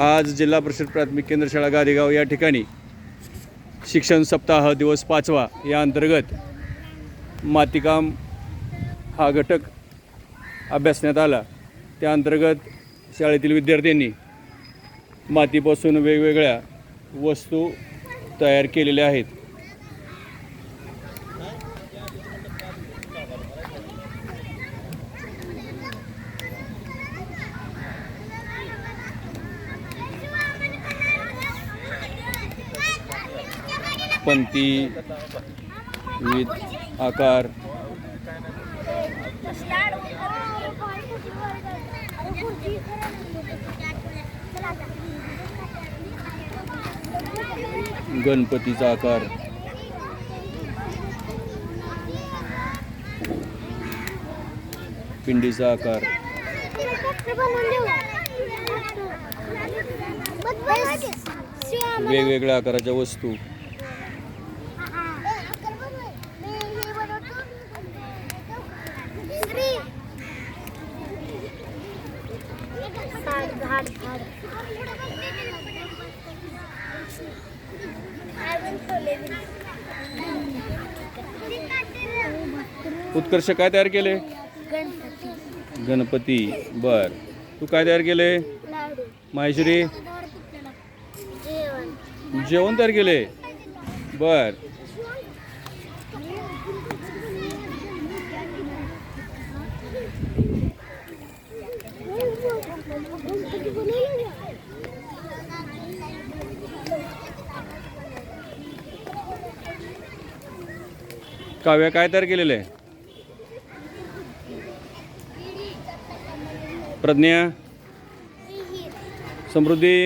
आज जिल्हा परिषद प्राथमिक केंद्र शाळा गादेगाव या ठिकाणी शिक्षण सप्ताह दिवस पाचवा या अंतर्गत मातीकाम हा घटक अभ्यासण्यात आला. त्या अंतर्गत शाळेतील विद्यार्थ्यांनी मातीपासून वेगवेगळ्या वस्तू तयार केलेल्या आहेत. पंती विविध आकार. गणपतीचा आकार. पिंडीचा आकार. वेगवेगळ्या आकाराच्या वस्तू. उत्कर्ष काय तयार केले? गणपती. गणपती. बर. तू काय तयार केले? माहेश्वरी? जेवण तयार केले? बर. काव्या काय तयार केलेलं आहे? प्रज्ञा समृद्धी